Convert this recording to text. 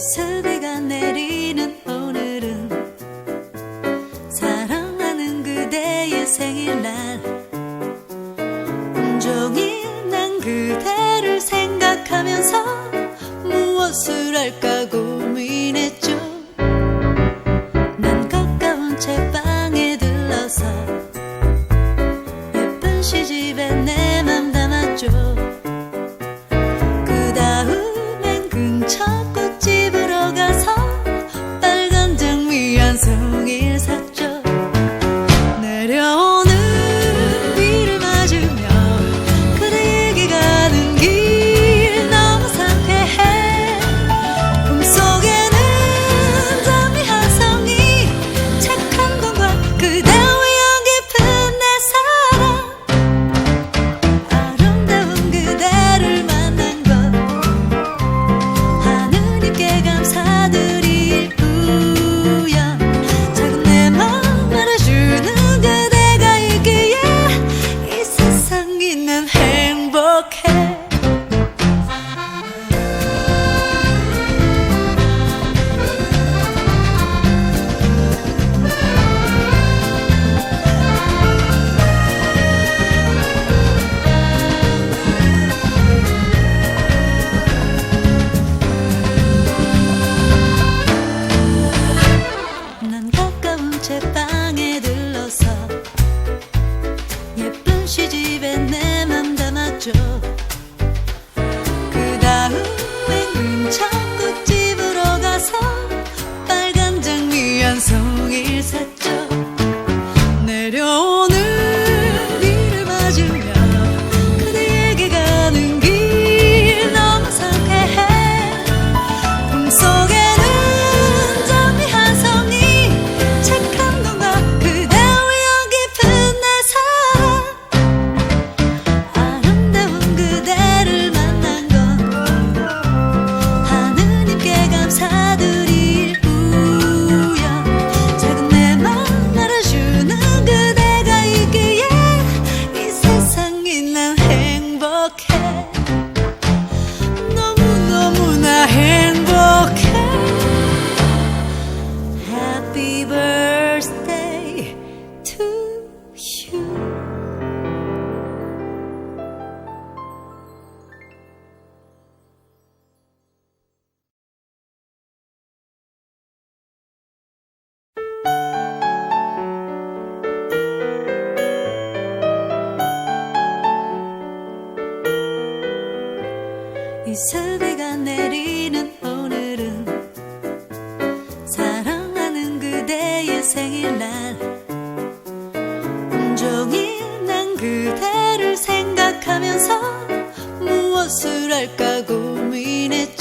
비설비가 내리는 오늘은 사랑하는 그대의 생일날. 온종일 난 그대를 생각하면서 무엇을 할까 고 happy birthday to you. 이 세대가 내리는 생일날 온종일 난 그대를 생각하면서 무엇을 할까 고민했지